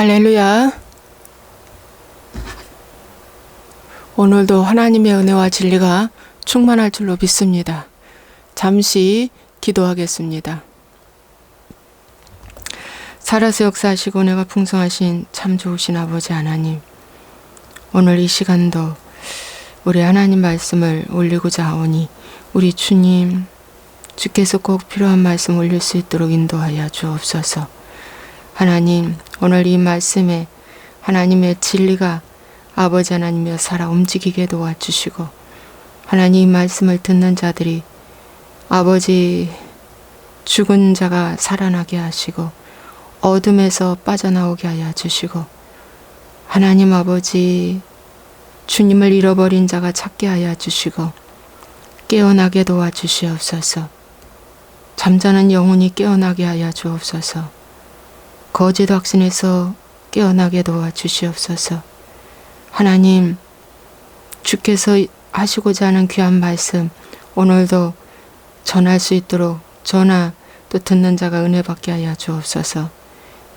할렐루야. 오늘도 하나님의 은혜와 진리가 충만할 줄로 믿습니다. 잠시 기도하겠습니다. 살아서 역사하시고 내가 풍성하신 참 좋으신 아버지 하나님. 오늘 이 시간도 우리 하나님 말씀을 올리고자 하오니 우리 주님 주께서 꼭 필요한 말씀 올릴 수 있도록 인도하여 주옵소서. 하나님, 오늘 이 말씀에 하나님의 진리가 아버지 하나님여 살아 움직이게 도와주시고 하나님 이 말씀을 듣는 자들이 아버지 죽은 자가 살아나게 하시고 어둠에서 빠져나오게 하여 주시고 하나님 아버지 주님을 잃어버린 자가 찾게 하여 주시고 깨어나게 도와주시옵소서. 잠자는 영혼이 깨어나게 하여 주옵소서 거짓 확신에서 깨어나게 도와 주시옵소서. 하나님, 주께서 하시고자 하는 귀한 말씀, 오늘도 전할 수 있도록 전하 또 듣는 자가 은혜 받게 하여 주옵소서.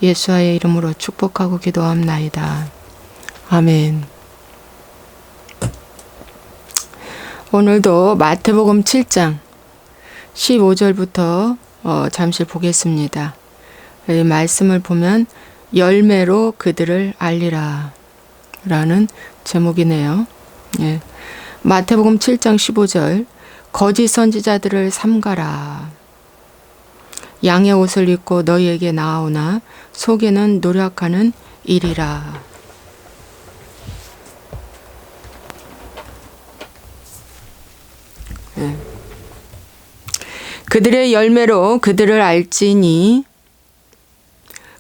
예수와의 이름으로 축복하고 기도함나이다. 아멘. 오늘도 마태복음 7장 15절부터 어, 잠시 보겠습니다. 이 말씀을 보면 열매로 그들을 알리라 라는 제목이네요. 예. 마태복음 7장 15절 거짓 선지자들을 삼가라. 양의 옷을 입고 너희에게 나오나 속에는 노력하는 일이라. 예. 그들의 열매로 그들을 알지니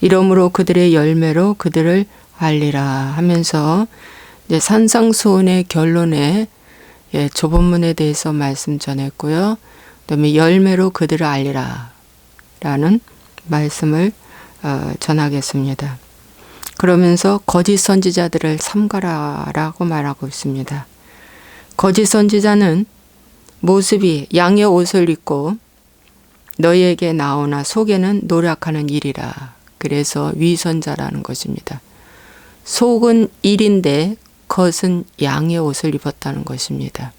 이러므로 그들의 열매로 그들을 알리라 하면서 이제 산상수훈의 결론에 예, 조본문에 대해서 말씀 전했고요. 그다음에 열매로 그들을 알리라 라는 말씀을 어, 전하겠습니다. 그러면서 거짓 선지자들을 삼가라라고 말하고 있습니다. 거짓 선지자는 모습이 양의 옷을 입고 너희에게 나오나 속에는 노력하는 일이라. 그래서 위선자라는 것입니다. 속은 일인데 겉은 양의 옷을 입었다는 것입니다.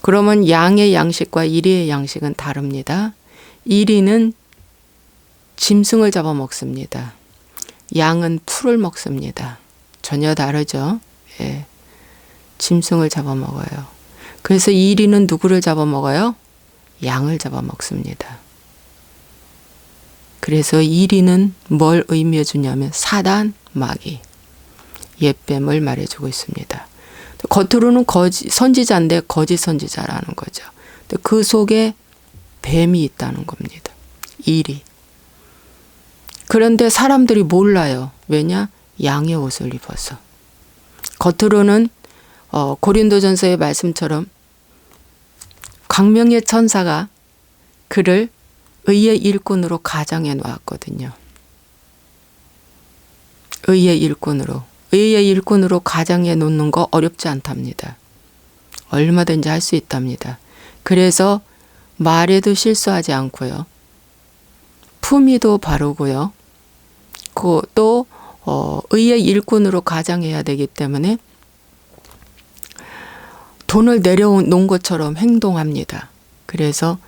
그러면 양의 양식과 이리의 양식은 다릅니다. 이리는 짐승을 잡아먹습니다. 양은 풀을 먹습니다. 전혀 다르죠. 예. 짐승을 잡아먹어요. 그래서 이리는 누구를 잡아먹어요? 양을 잡아먹습니다. 그래서 이리는 뭘 의미해 주냐면 사단, 마귀, 옛뱀을 말해주고 있습니다. 겉으로는 거짓, 선지자인데 거짓 선지자라는 거죠. 그 속에 뱀이 있다는 겁니다. 일이. 그런데 사람들이 몰라요. 왜냐? 양의 옷을 입어서. 겉으로는 어, 고린도전서의 말씀처럼 광명의 천사가 그를 의의 일꾼으로 가정해 놓았거든요. 의의 일꾼으로. 의의 일꾼으로 가정해 놓는 거 어렵지 않답니다. 얼마든지 할 수 있답니다. 그래서 말에도 실수하지 않고요. 품위도 바르고요. 또 어, 의의 일꾼으로 가장해야 되기 때문에 돈을 내려놓은 것처럼 행동합니다. 그래서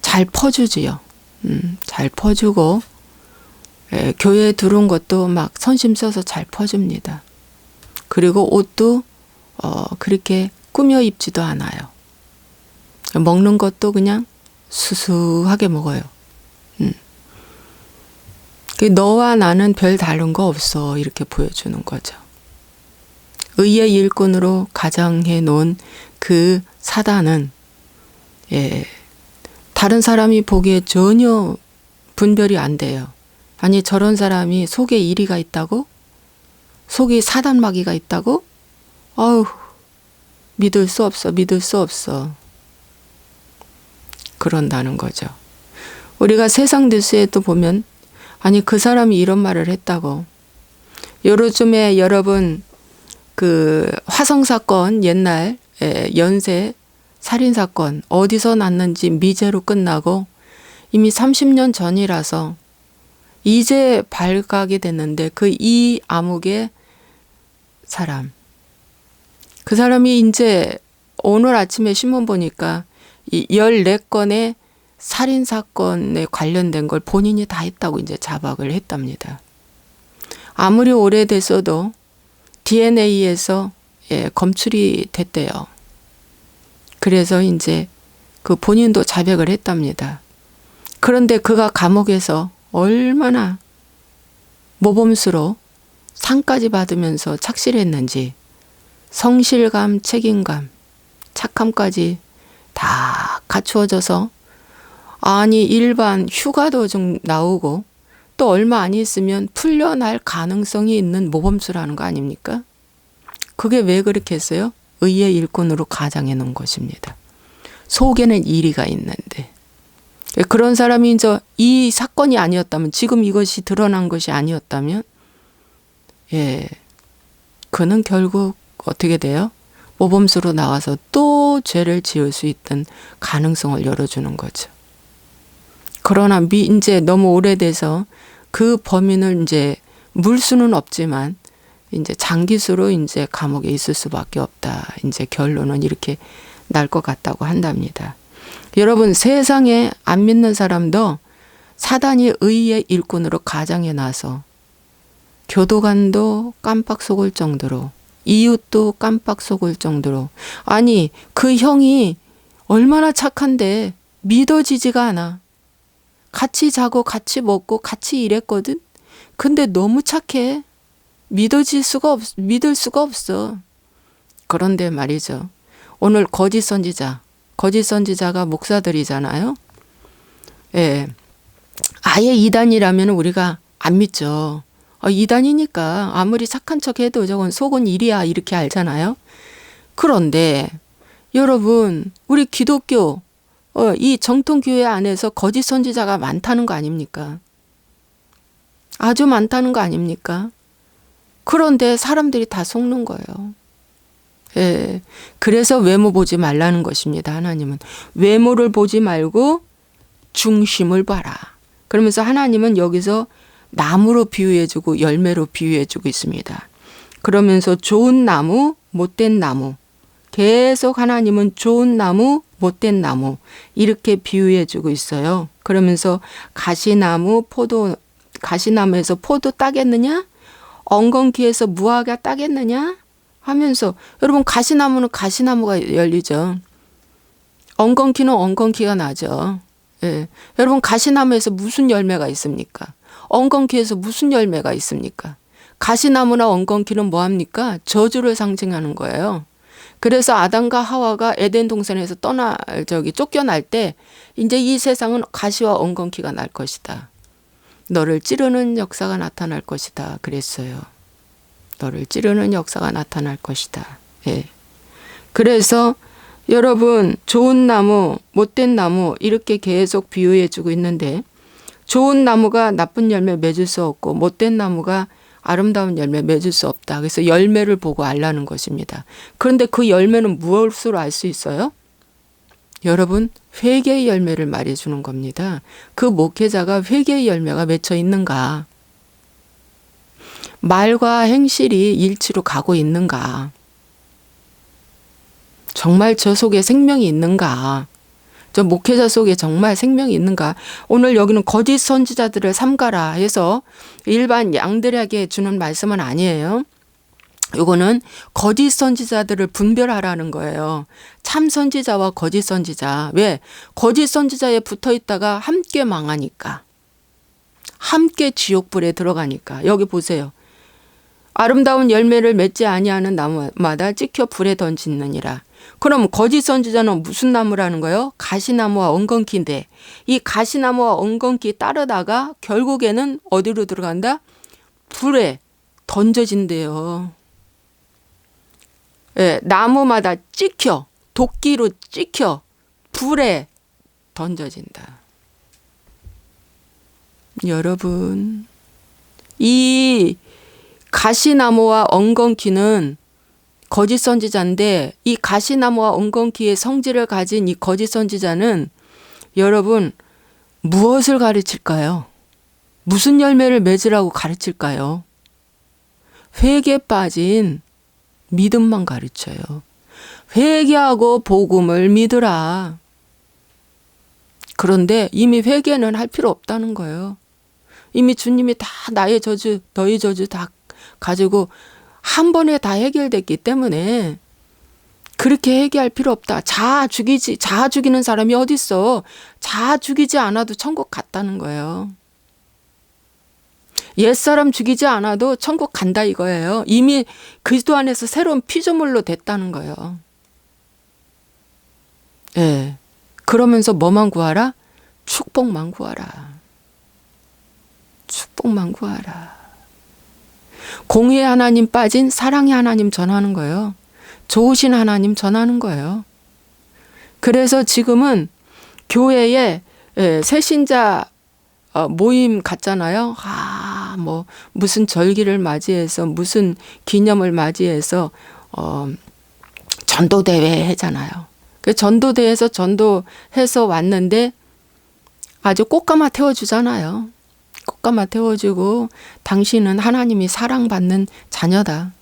잘 퍼주지요. 음, 잘 퍼주고 예, 교회에 들어온 것도 막 선심 써서 잘 퍼줍니다. 그리고 옷도 어, 그렇게 꾸며 입지도 않아요. 먹는 것도 그냥 수수하게 먹어요. 음. 그 너와 나는 별 다른 거 없어 이렇게 보여주는 거죠. 의의 일꾼으로 가장해 놓은 그 사단은 예, 다른 사람이 보기에 전혀 분별이 안 돼요. 아니 저런 사람이 속에 이리가 있다고? 속이 사단 마귀가 있다고? 아우, 믿을 수 없어, 믿을 수 없어. 그런다는 거죠. 우리가 세상 뉴스에 또 보면, 아니, 그 사람이 이런 말을 했다고. 요즘에 여러분, 그 화성 사건 옛날 에, 연쇄 살인사건 어디서 났는지 미제로 끝나고 이미 30년 전이라서 이제 발각이 됐는데 그 이 암흑의 사람 그 사람이 이제 오늘 아침에 신문 보니까 이 14건의 살인 사건에 관련된 걸 본인이 다 했다고 이제 자박을 했답니다. 아무리 오래됐어도 DNA에서 예, 검출이 됐대요. 그래서 이제 그 본인도 자백을 했답니다. 그런데 그가 감옥에서 얼마나 모범수로 상까지 받으면서 착실했는지 성실감, 책임감, 착함까지 다 갖추어져서 아니 일반 휴가도 좀 나오고 또 얼마 안 있으면 풀려날 가능성이 있는 모범수라는 거 아닙니까? 그게 왜 그렇게 했어요? 의의 일꾼으로 가장해 놓은 것입니다. 속에는 이리가 있는데. 그런 사람이 이제 이 사건이 아니었다면, 지금 이것이 드러난 것이 아니었다면, 예, 그는 결국 어떻게 돼요? 모범수로 나와서 또 죄를 지을 수 있던 가능성을 열어주는 거죠. 그러나 미, 이제 너무 오래돼서 그 범인을 이제 물 수는 없지만 이제 장기수로 이제 감옥에 있을 수밖에 없다. 이제 결론은 이렇게 날 것 같다고 한답니다. 여러분 세상에 안 믿는 사람도 사단이 의의 일꾼으로 가장해 놔서 교도관도 깜빡 속을 정도로 이웃도 깜빡 속을 정도로 아니 그 형이 얼마나 착한데 믿어지지가 않아. 같이 자고 같이 먹고 같이 일했거든. 근데 너무 착해. 믿어질 수가 없, 믿을 수가 없어. 그런데 말이죠. 오늘 거짓 선지자, 거짓 선지자가 목사들이잖아요. 예. 아예 이단이라면 우리가 안 믿죠. 어, 이단이니까 아무리 착한 척 해도 저건 속은 일이야. 이렇게 알잖아요. 그런데 여러분, 우리 기독교, 어, 이 정통교회 안에서 거짓 선지자가 많다는 거 아닙니까? 아주 많다는 거 아닙니까? 그런데 사람들이 다 속는 거예요. 예. 그래서 외모 보지 말라는 것입니다. 하나님은. 외모를 보지 말고 중심을 봐라. 그러면서 하나님은 여기서 나무로 비유해주고 열매로 비유해주고 있습니다. 그러면서 좋은 나무, 못된 나무. 계속 하나님은 좋은 나무, 못된 나무. 이렇게 비유해주고 있어요. 그러면서 가시나무, 포도, 가시나무에서 포도 따겠느냐? 엉겅퀴에서 무화과 따겠느냐? 하면서 여러분 가시나무는 가시나무가 열리죠. 엉겅퀴는 엉겅퀴가 나죠. 예. 여러분 가시나무에서 무슨 열매가 있습니까? 엉겅퀴에서 무슨 열매가 있습니까? 가시나무나 엉겅퀴는 뭐 합니까? 저주를 상징하는 거예요. 그래서 아담과 하와가 에덴 동산에서 떠나 저기 쫓겨날 때 이제 이 세상은 가시와 엉겅퀴가 날 것이다. 너를 찌르는 역사가 나타날 것이다. 그랬어요. 너를 찌르는 역사가 나타날 것이다. 예. 그래서 여러분 좋은 나무, 못된 나무 이렇게 계속 비유해 주고 있는데 좋은 나무가 나쁜 열매 맺을 수 없고 못된 나무가 아름다운 열매 맺을 수 없다. 그래서 열매를 보고 알라는 것입니다. 그런데 그 열매는 무엇으로 알 수 있어요? 여러분 회개의 열매를 말해주는 겁니다. 그 목회자가 회개의 열매가 맺혀 있는가? 말과 행실이 일치로 가고 있는가? 정말 저 속에 생명이 있는가? 저 목회자 속에 정말 생명이 있는가? 오늘 여기는 거짓 선지자들을 삼가라 해서 일반 양들에게 주는 말씀은 아니에요. 요거는 거짓 선지자들을 분별하라는 거예요. 참 선지자와 거짓 선지자. 왜? 거짓 선지자에 붙어 있다가 함께 망하니까. 함께 지옥불에 들어가니까. 여기 보세요. 아름다운 열매를 맺지 아니하는 나무마다 찍혀 불에 던지느니라. 그럼 거짓 선지자는 무슨 나무라는 거예요? 가시나무와 엉겅퀴인데 이 가시나무와 엉겅퀴 따르다가 결국에는 어디로 들어간다? 불에 던져진대요. 예, 나무마다 찍혀 도끼로 찍혀 불에 던져진다. 여러분, 이 가시나무와 엉겅퀴는 거짓 선지자인데 이 가시나무와 엉겅퀴의 성질을 가진 이 거짓 선지자는 여러분 무엇을 가르칠까요? 무슨 열매를 맺으라고 가르칠까요? 회개 빠진 믿음만 가르쳐요. 회개하고 복음을 믿으라. 그런데 이미 회개는 할 필요 없다는 거예요. 이미 주님이 다 나의 저주, 너의 저주 다 가지고 한 번에 다 해결됐기 때문에 그렇게 회개할 필요 없다. 자 죽이지, 자 죽이는 사람이 어딨어. 자 죽이지 않아도 천국 갔다는 거예요. 옛사람 죽이지 않아도 천국 간다 이거예요. 이미 그리스도 안에서 새로운 피조물로 됐다는 거예요. 예. 그러면서 뭐만 구하라? 축복만 구하라. 축복만 구하라. 공의의 하나님 빠진 사랑의 하나님 전하는 거예요. 좋으신 하나님 전하는 거예요. 그래서 지금은 교회에 예, 새신자 어, 모임 갔잖아요. 아, 뭐 무슨 절기를 맞이해서 무슨 기념을 맞이해서 어 전도 대회 하잖아요. 그 전도 대회에서 전도해서 왔는데 아주 꽃가마 태워 주잖아요. 꽃가마 태워주고 당신은 하나님이 사랑받는 자녀다.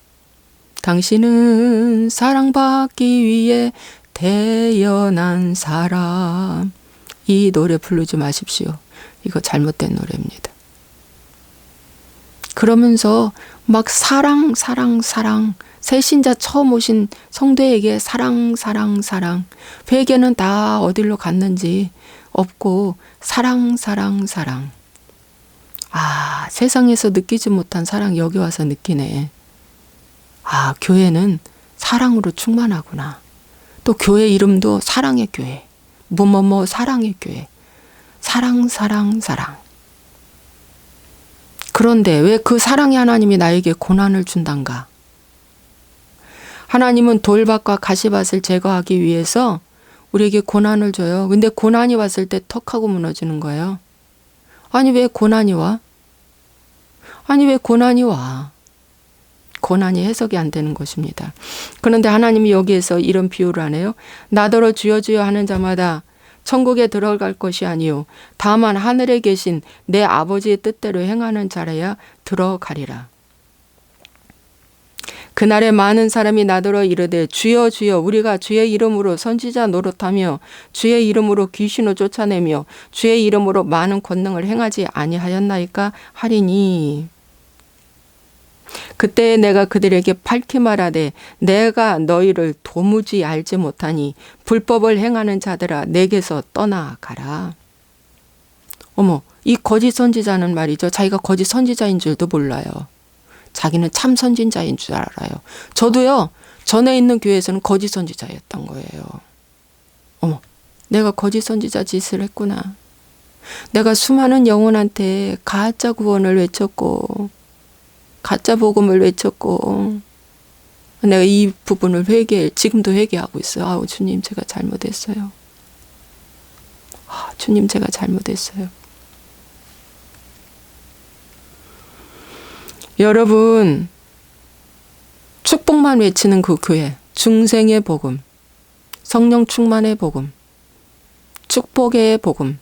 당신은 사랑받기 위해 태어난 사람. 이 노래 부르지 마십시오. 이거 잘못된 노래입니다. 그러면서 막 사랑, 사랑, 사랑. 새신자 처음 오신 성도에게 사랑, 사랑, 사랑. 회개는 다 어디로 갔는지 없고 사랑, 사랑, 사랑. 아, 세상에서 느끼지 못한 사랑 여기 와서 느끼네. 아, 교회는 사랑으로 충만하구나. 또 교회 이름도 사랑의 교회. 뭐뭐뭐 사랑의 교회. 사랑, 사랑, 사랑. 그런데 왜 그 사랑의 하나님이 나에게 고난을 준단가? 하나님은 돌밭과 가시밭을 제거하기 위해서 우리에게 고난을 줘요. 근데 고난이 왔을 때 턱하고 무너지는 거예요. 아니, 왜 고난이 와? 아니, 왜 고난이 와? 고난이 해석이 안 되는 것입니다. 그런데 하나님이 여기에서 이런 비유를 하네요. 나더러 주여 주여 하는 자마다 천국에 들어갈 것이 아니요 다만 하늘에 계신 내 아버지의 뜻대로 행하는 자라야 들어가리라. 그날에 많은 사람이 나더러 이르되 주여 주여 우리가 주의 이름으로 선지자 노릇하며 주의 이름으로 귀신을 쫓아내며 주의 이름으로 많은 권능을 행하지 아니하였나이까 하리니 그때 내가 그들에게 밝히 말하되 내가 너희를 도무지 알지 못하니 불법을 행하는 자들아 내게서 떠나가라. 어머, 이 거짓 선지자는 말이죠. 자기가 거짓 선지자인 줄도 몰라요. 자기는 참 선진자인 줄 알아요. 저도요, 전에 있는 교회에서는 거짓 선지자였던 거예요. 어머, 내가 거짓 선지자 짓을 했구나. 내가 수많은 영혼한테 가짜 구원을 외쳤고, 가짜 복음을 외쳤고, 내가 이 부분을 회개, 지금도 회개하고 있어요. 아우, 주님, 제가 잘못했어요. 아, 주님, 제가 잘못했어요. 여러분, 축복만 외치는 그 교회, 중생의 복음, 성령 충만의 복음, 축복의 복음,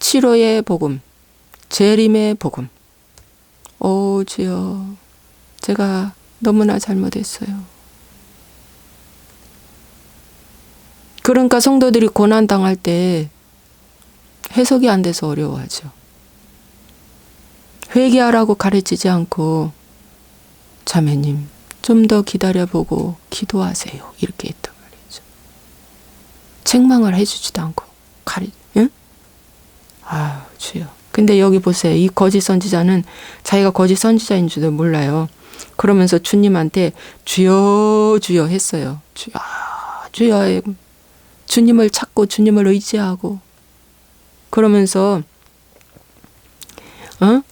치료의 복음, 재림의 복음. 오, 주여, 제가 너무나 잘못했어요. 그러니까 성도들이 고난 당할 때 해석이 안 돼서 어려워하죠. 회개하라고 가르치지 않고 자매님 좀 더 기다려보고 기도하세요. 이렇게 했단 말이죠. 책망을 해주지도 않고 가르, 응? 아 주여. 근데 여기 보세요. 이 거짓 선지자는 자기가 거짓 선지자인 줄도 몰라요. 그러면서 주님한테 주여 주여 했어요. 주여 주여 주님을 찾고 주님을 의지하고 그러면서 어?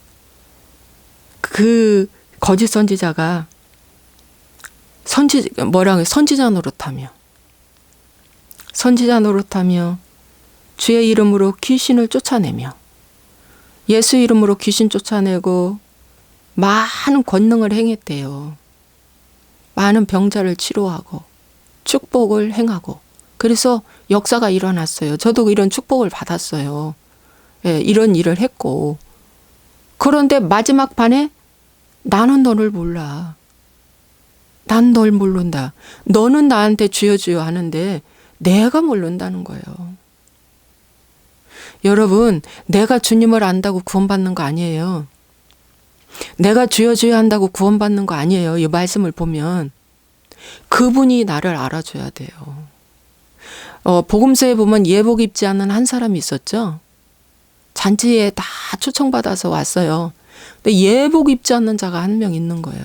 그 거짓 선지자가 선지 뭐라고 선지자 노릇하며 선지자 노릇하며 주의 이름으로 귀신을 쫓아내며 예수 이름으로 귀신 쫓아내고 많은 권능을 행했대요. 많은 병자를 치료하고 축복을 행하고 그래서 역사가 일어났어요. 저도 이런 축복을 받았어요. 예, 이런 일을 했고 그런데 마지막 판에 나는 너를 몰라. 난 널 모른다. 너는 나한테 주여 주여 하는데 내가 모른다는 거예요. 여러분, 내가 주님을 안다고 구원받는 거 아니에요. 내가 주여 주여 한다고 구원받는 거 아니에요. 이 말씀을 보면 그분이 나를 알아줘야 돼요. 어, 복음서에 보면 예복 입지 않은 한 사람이 있었죠. 잔치에 다 초청받아서 왔어요. 근데 예복 입지 않는 자가 한 명 있는 거예요.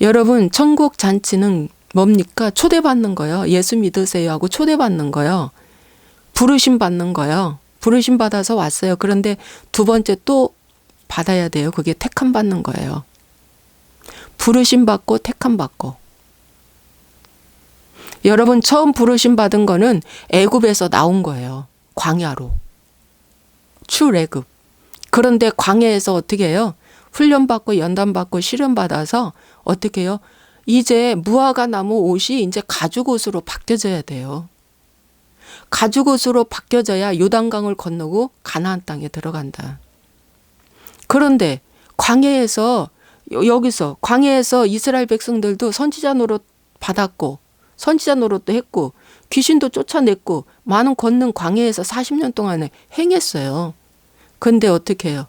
여러분, 천국 잔치는 뭡니까? 초대받는 거요. 예수 믿으세요 하고 초대받는 거요. 부르심 받는 거요. 부르심 받아서 왔어요. 그런데 두 번째 또 받아야 돼요. 그게 택함 받는 거예요. 부르심 받고 택함 받고. 여러분 처음 부르심 받은 거는 애굽에서 나온 거예요. 광야로. 출애굽. 그런데 광야에서 어떻게 해요? 훈련 받고 연단 받고 시련 받아서 어떻게 해요? 이제 무화과 나무 옷이 이제 가죽 옷으로 바뀌어져야 돼요. 가죽 옷으로 바뀌어져야 요단강을 건너고 가나안 땅에 들어간다. 그런데 광야에서 여기서 광야에서 이스라엘 백성들도 선지자 노릇 받았고 선지자 노릇도 했고 귀신도 쫓아냈고 많은 권능 광야에서 40년 동안에 행했어요. 근데 어떻게 해요?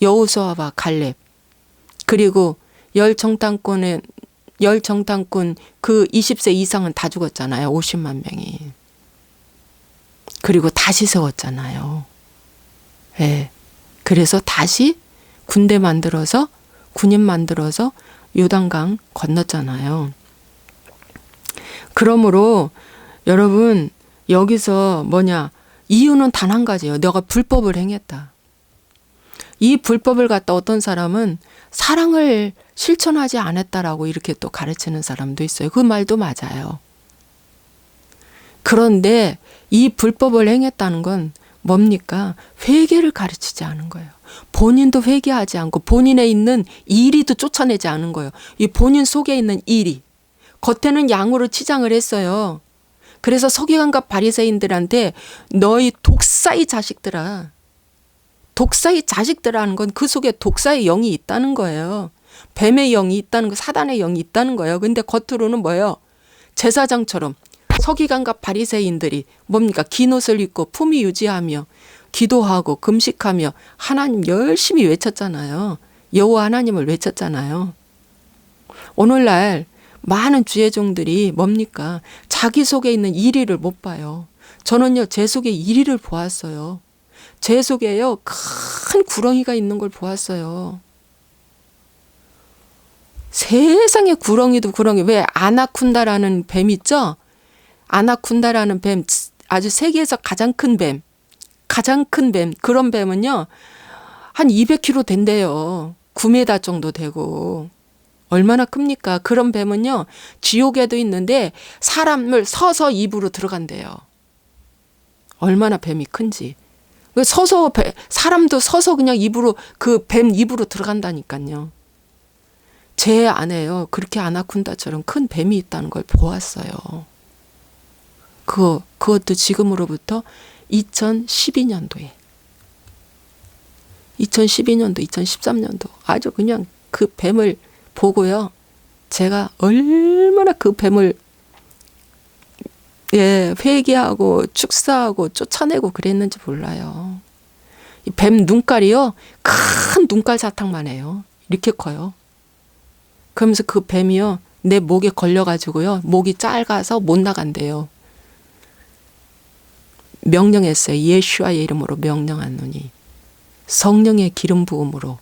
여우수아와 갈렙 그리고 열 정탐꾼의 열 정탐꾼 그 20세 이상은 다 죽었잖아요. 50만 명이. 그리고 다시 세웠잖아요. 예. 네. 그래서 다시 군대 만들어서 군인 만들어서 요단강 건넜잖아요. 그러므로 여러분 여기서 뭐냐 이유는 단 한 가지예요. 내가 불법을 행했다. 이 불법을 갖다 어떤 사람은 사랑을 실천하지 않았다라고 이렇게 또 가르치는 사람도 있어요. 그 말도 맞아요. 그런데 이 불법을 행했다는 건 뭡니까? 회개를 가르치지 않은 거예요. 본인도 회개하지 않고 본인에 있는 이리도 쫓아내지 않은 거예요. 이 본인 속에 있는 이리. 겉에는 양으로 치장을 했어요. 그래서 서기관과 바리새인들한테 너희 독사의 자식들아. 독사의 자식들아는 건 그 속에 독사의 영이 있다는 거예요. 뱀의 영이 있다는 거, 사단의 영이 있다는 거예요. 근데 겉으로는 뭐예요? 제사장처럼 서기관과 바리새인들이 뭡니까? 긴 옷을 입고 품위 유지하며 기도하고 금식하며 하나님 열심히 외쳤잖아요. 여호와 하나님을 외쳤잖아요. 오늘날 많은 주의 종들이 뭡니까? 자기 속에 있는 이리를 못 봐요. 저는요, 제 속에 이리를 보았어요. 제 속에요, 큰 구렁이가 있는 걸 보았어요. 세상에 구렁이도 구렁이. 왜 아나쿤다라는 뱀 있죠? 아나쿤다라는 뱀, 아주 세계에서 가장 큰 뱀. 가장 큰 뱀. 그런 뱀은요, 한 200kg 된대요. 9m 정도 되고. 얼마나 큽니까? 그런 뱀은요, 지옥에도 있는데 사람을 서서 입으로 들어간대요. 얼마나 뱀이 큰지. 서서, 사람도 서서 그냥 입으로, 그 뱀 입으로 들어간다니까요. 제 안에요. 그렇게 아나쿤다처럼 큰 뱀이 있다는 걸 보았어요. 그, 그것도 지금으로부터 2012년도에. 2012년도, 2013년도. 아주 그냥 그 뱀을 보고요. 제가 얼마나 그 뱀을 예, 회개하고 축사하고 쫓아내고 그랬는지 몰라요. 이 뱀 눈깔이요. 큰 눈깔 사탕만 해요. 이렇게 커요. 그러면서 그 뱀이요. 내 목에 걸려가지고요. 목이 짧아서 못 나간대요. 명령했어요. 예슈아의 이름으로 명령하노니 성령의 기름 부음으로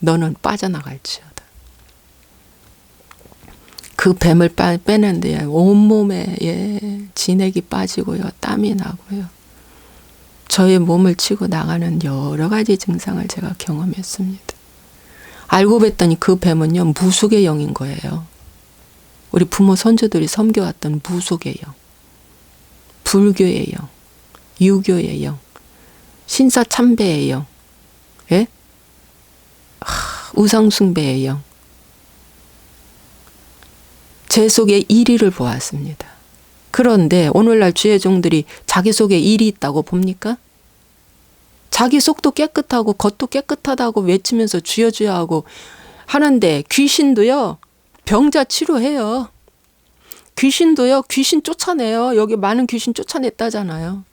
너는 빠져나갈지어다. 그 뱀을 빼는데 온몸에 예, 진액이 빠지고요. 땀이 나고요. 저의 몸을 치고 나가는 여러 가지 증상을 제가 경험했습니다. 알고 봤더니 그 뱀은요 무속의 영인 거예요. 우리 부모 선조들이 섬겨왔던 무속의 영, 불교의 영, 유교의 영, 신사 참배의 영, 예? 하, 우상숭배의 영. 제 속에 일의를 보았습니다. 그런데 오늘날 주의 종들이 자기 속에 일이 있다고 봅니까? 자기 속도 깨끗하고 겉도 깨끗하다고 외치면서 주여 주여 하고 하는데 귀신도요 병자 치료해요. 귀신도요 귀신 쫓아내요. 여기 많은 귀신 쫓아냈다잖아요.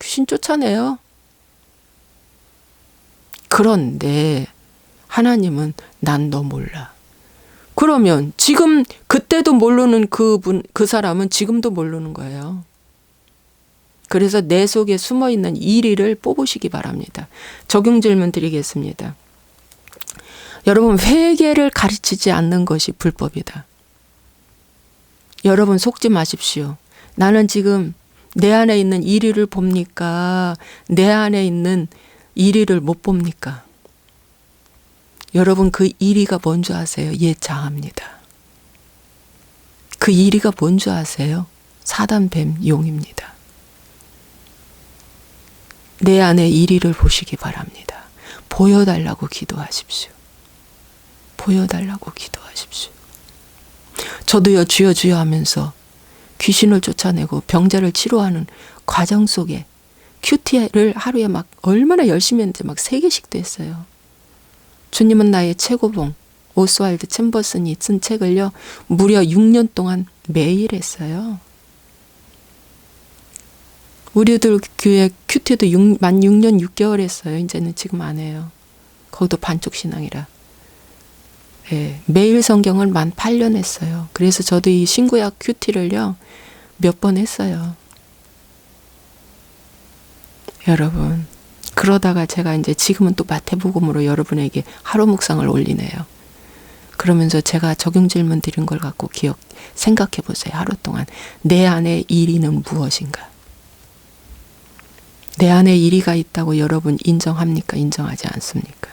귀신 쫓아내요. 그런데 하나님은 난 너 몰라. 그러면 지금 그때도 모르는 그분 그 사람은 지금도 모르는 거예요. 그래서 내 속에 숨어 있는 이리를 뽑으시기 바랍니다. 적용 질문 드리겠습니다. 여러분 회개를 가르치지 않는 것이 불법이다. 여러분 속지 마십시오. 나는 지금 내 안에 있는 이리를 봅니까? 내 안에 있는 이리를 못 봅니까? 여러분 그 이리가 뭔지 아세요? 예장합니다. 그 이리가 뭔지 아세요? 사단 뱀 용입니다. 내 안에 이리를 보시기 바랍니다. 보여달라고 기도하십시오. 보여달라고 기도하십시오. 저도요 주여 주여 하면서 귀신을 쫓아내고 병자를 치료하는 과정 속에 큐티를 하루에 막 얼마나 열심히 했는지 막세 개씩도 했어요. 주님은 나의 최고봉 오스왈드 챔버슨이 쓴 책을요 무려 6년 동안 매일 했어요. 우리들 교회 큐티도 6, 만 6년 6개월 했어요. 이제는 지금 안 해요. 거기도 반쪽 신앙이라. 예, 매일 성경을 만 8년 했어요. 그래서 저도 이 신구약 큐티를요 몇 번 했어요. 여러분 그러다가 제가 이제 지금은 또 마태복음으로 여러분에게 하루 묵상을 올리네요. 그러면서 제가 적용 질문 드린 걸 갖고 기억 생각해 보세요. 하루 동안 내 안에 일이는 무엇인가? 내 안에 일이가 있다고 여러분 인정합니까? 인정하지 않습니까?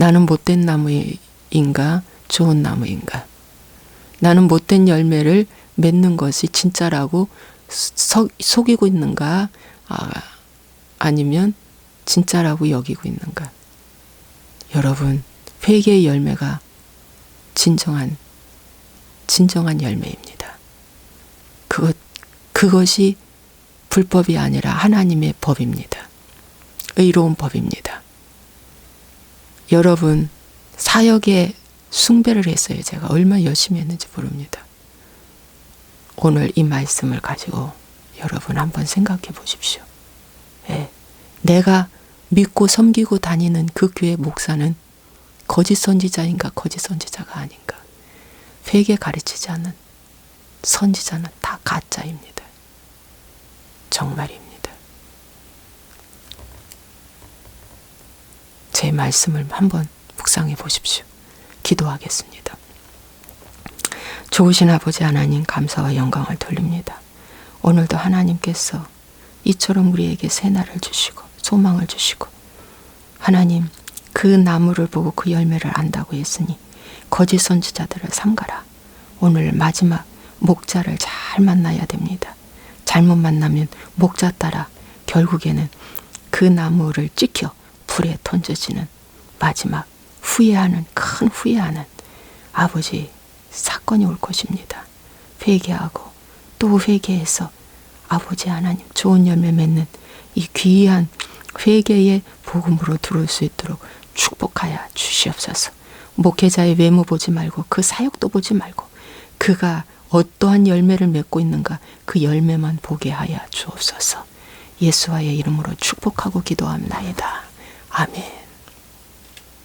나는 못된 나무인가? 좋은 나무인가? 나는 못된 열매를 맺는 것이 진짜라고 서, 속이고 있는가? 아, 아니면 진짜라고 여기고 있는가? 여러분, 회개의 열매가 진정한, 진정한 열매입니다. 그것, 그것이 불법이 아니라 하나님의 법입니다. 의로운 법입니다. 여러분, 사역에 숭배를 했어요. 제가 얼마나 열심히 했는지 모릅니다. 오늘 이 말씀을 가지고 여러분 한번 생각해 보십시오. 예, 내가 믿고 섬기고 다니는 그 교회 목사는 거짓 선지자인가 거짓 선지자가 아닌가. 회개 가르치지 않는 선지자는 다 가짜입니다. 정말입니다. 제 말씀을 한번 묵상해 보십시오. 기도하겠습니다. 좋으신 아버지 하나님 감사와 영광을 돌립니다. 오늘도 하나님께서 이처럼 우리에게 새날을 주시고 소망을 주시고 하나님 그 나무를 보고 그 열매를 안다고 했으니 거짓 선지자들을 삼가라. 오늘 마지막 목자를 잘 만나야 됩니다. 잘못 만나면 목자 따라 결국에는 그 나무를 찍혀 불에 던져지는 마지막 후회하는 큰 후회하는 아버지 사건이 올 것입니다. 회개하고 또 회개해서 아버지 하나님 좋은 열매 맺는 이 귀한 회개의 복음으로 들어올 수 있도록 축복하여 주시옵소서. 목회자의 외모 보지 말고 그 사역도 보지 말고 그가 어떠한 열매를 맺고 있는가 그 열매만 보게 하여 주옵소서. 예수와의 이름으로 축복하고 기도합나이다. 아멘.